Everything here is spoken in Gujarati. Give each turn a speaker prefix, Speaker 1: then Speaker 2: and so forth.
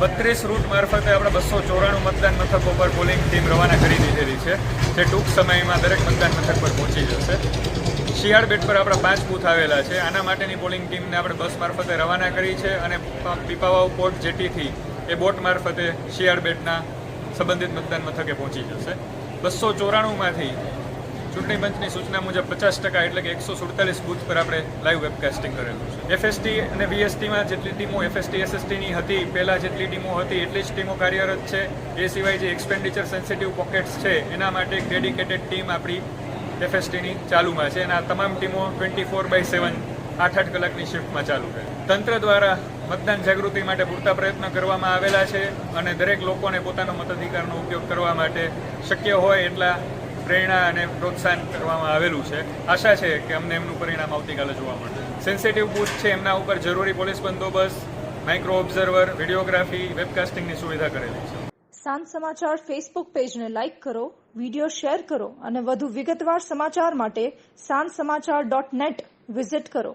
Speaker 1: બત્રીસ રૂટ મારફતે આપણે બસો ચોરાણું મતદાન મથકો પર પોલિંગ ટીમ રવાના કરી દીધેલી છે, જે ટૂંક સમયમાં દરેક મતદાન મથક પર પહોંચી જશે. શિયાળ બેટ પર આપણા પાંચ બૂથ આવેલા છે, આના માટેની પોલિંગ ટીમને આપણે બસ મારફતે રવાના કરી છે અને પીપાવાવ પોર્ટ જેટીથી એ બોટ મારફતે શિયાળ બેટના સંબંધિત મતદાન મથકે પહોંચી જશે. બસો ચોરાણુંમાંથી ચૂંટણી પંચની સૂચના મુજબ પચાસ ટકા એટલે કે એકસો સુડતાલીસ બૂથ પર આપણે લાઈવ વેબકાસ્ટિંગ કરેલું છે. એફએસટી અને વીએસટીમાં જેટલી ટીમો એફએસટી એસએસટીની હતી, પહેલાં જેટલી ટીમો હતી, એટલી જ ટીમો કાર્યરત છે. એ સિવાય જે એક્સપેન્ડિચર સેન્સિટિવ પોકેટ્સ છે, એના માટે એક ડેડિકેટેડ ટીમ આપણી એફએસટીની ચાલુમાં છે. અને આ તમામ ટીમો ટ્વેન્ટી ફોર બાય સેવન આઠ આઠ કલાકની શિફ્ટમાં ચાલુ છે. તંત્ર દ્વારા મતદાન જાગૃતિ માટે પૂરતા પ્રયત્ન કરવામાં આવેલા છે અને દરેક લોકોને પોતાનો મતાધિકારનો ઉપયોગ કરવા માટે શક્ય હોય એટલા પ્રેરણા અને પ્રોત્સાહન કરવામાં આવેલું છે. આશા છે કે અમને એમનું પરિણામ આવતીકાલે જોવા મળશે. સેન્સિટિવ બૂથ છે, એમના ઉપર જરૂરી પોલીસ બંદોબસ્ત માઇક્રો ઓબ્ઝર્વર વિડીયોગ્રાફી વેબકાસ્ટિંગની સુવિધા કરેલી છે.
Speaker 2: સાંજ સમાચાર ફેસબુક પેજને લાઇક કરો વિડિયો શેર કરો અને વધુ વિગતવાર સમાચાર માટે સાંજ સમાચાર ડોટ નેટ વિઝિટ કરો.